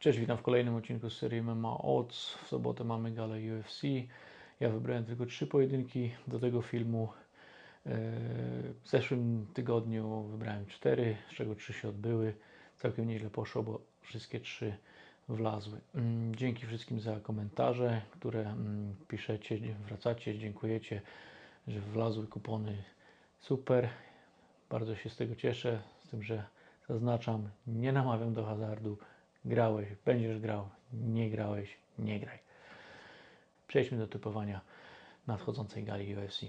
Cześć, witam w kolejnym odcinku serii MMA Odds. W sobotę mamy galę UFC. Ja wybrałem tylko trzy pojedynki do tego filmu. Eee, W zeszłym tygodniu wybrałem cztery, z czego trzy się odbyły. Całkiem nieźle poszło, bo wszystkie trzy wlazły. Mm, Dzięki wszystkim za komentarze, które mm, piszecie, wracacie, dziękujecie, że wlazły kupony. Super, bardzo się z tego cieszę, z tym, że zaznaczam, nie namawiam do hazardu. Grałeś, będziesz grał, nie grałeś, nie graj. Przejdźmy do typowania nadchodzącej gali UFC.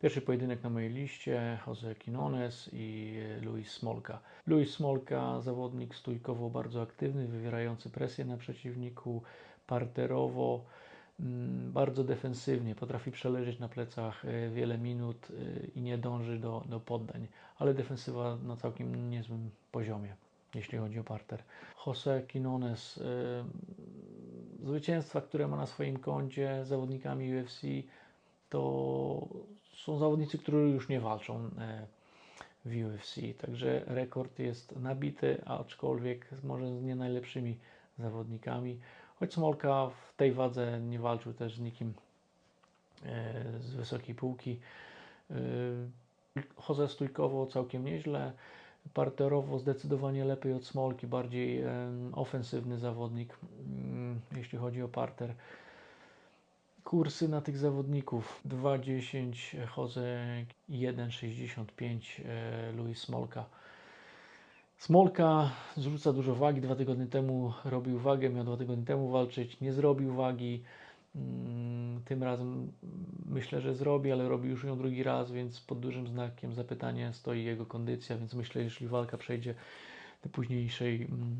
Pierwszy pojedynek na mojej liście Jose Quinones i Luis Smolka. Luis Smolka, zawodnik stójkowo bardzo aktywny, wywierający presję na przeciwniku, parterowo, mm, bardzo defensywnie, potrafi przeleżeć na plecach e, wiele minut e, i nie dąży do, do poddań, ale defensywa na całkiem niezłym poziomie, jeśli chodzi o parter. Jose Quinones, e, zwycięstwa, które ma na swoim koncie z zawodnikami UFC, to są zawodnicy, którzy już nie walczą e, w UFC. Także rekord jest nabity, aczkolwiek może z nie najlepszymi zawodnikami. Choć Smolka w tej wadze nie walczył też z nikim e, z wysokiej półki. Jose stójkowo całkiem nieźle. Parterowo zdecydowanie lepiej od Smolki, bardziej ofensywny zawodnik, mm, jeśli chodzi o parter. Kursy na tych zawodników 2,10 Jose 1,65 e, Luis Smolka. Smolka zrzuca dużo wagi. Dwa tygodnie temu robił wagę, miał dwa tygodnie temu walczyć, nie zrobił wagi. Mm, Tym razem myślę, że zrobi, ale robi już ją drugi raz, więc pod dużym znakiem zapytania stoi jego kondycja, więc myślę, jeśli walka przejdzie do późniejszej mm,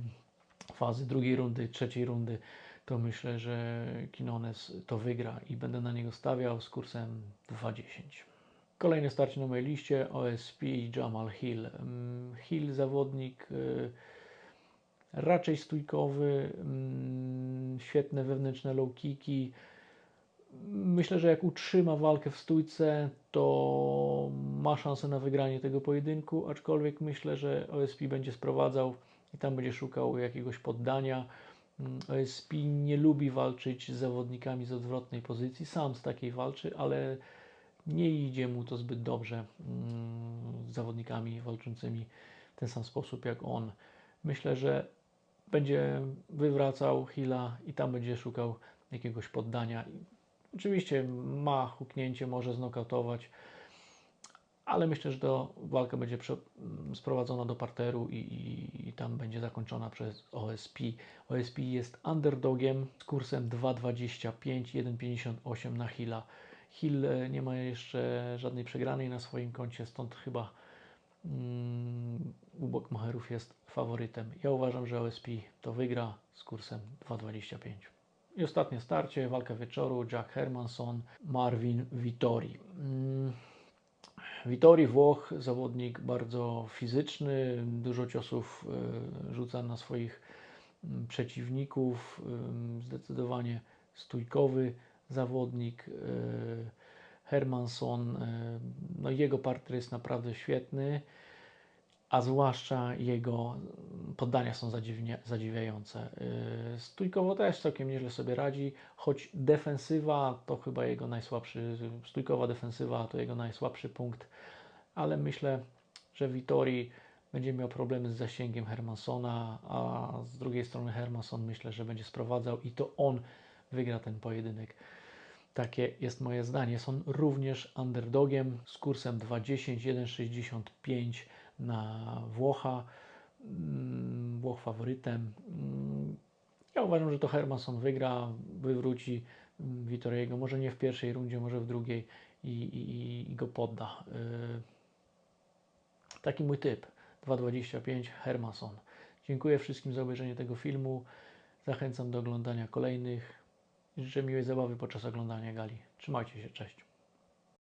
fazy, drugiej rundy, trzeciej rundy, to myślę, że Kinones to wygra i będę na niego stawiał z kursem 2,10. Kolejne starcie na mojej liście OSP Jamal Hill. Mm, Hill zawodnik y, raczej stójkowy, mm, świetne wewnętrzne low kicki. Myślę, że jak utrzyma walkę w stójce, to ma szansę na wygranie tego pojedynku, aczkolwiek myślę, że OSP będzie sprowadzał i tam będzie szukał jakiegoś poddania. Mm, OSP nie lubi walczyć z zawodnikami z odwrotnej pozycji, sam z takiej walczy, ale nie idzie mu to zbyt dobrze mm, z zawodnikami walczącymi w ten sam sposób jak on. Myślę, że będzie wywracał Hilla i tam będzie szukał jakiegoś poddania. Oczywiście ma huknięcie, może znokautować, ale myślę, że to walka będzie sprowadzona do parteru i, i, i, tam będzie zakończona przez OSP. OSP jest underdogiem z kursem 2,25, 1,58 na Hilla. Hill nie ma jeszcze żadnej przegranej na swoim koncie, stąd chyba mm, u Bokmacherów jest faworytem. Ja uważam, że OSP to wygra z kursem 2,25. I ostatnie starcie, walka wieczoru, Jack Hermanson, Marvin Vittori. Mm. Vittori Włoch, zawodnik bardzo fizyczny, dużo ciosów y, rzuca na swoich y, przeciwników, y, zdecydowanie stójkowy zawodnik. Hermanson, no jego partner jest naprawdę świetny, a zwłaszcza jego poddania są zadziwiające. Stójkowo też całkiem nieźle sobie radzi, choć defensywa to chyba jego najsłabszy, stójkowa defensywa to jego najsłabszy punkt, ale myślę, że Vittori będzie miał problemy z zasięgiem Hermansona, a z drugiej strony Hermanson myślę, że będzie sprowadzał i to on wygra ten pojedynek. Takie jest moje zdanie. Są również underdogiem z kursem 2,10, 1,65 na Włocha. Włoch faworytem. Ja uważam, że to Hermanson wygra, wywróci Vittoriego, może nie w pierwszej rundzie, może w drugiej i, i, i go podda. Taki mój typ. 2,25 Hermanson. Dziękuję wszystkim za obejrzenie tego filmu. Zachęcam do oglądania kolejnych. Życzę miłej zabawy podczas oglądania gali. Trzymajcie się, cześć.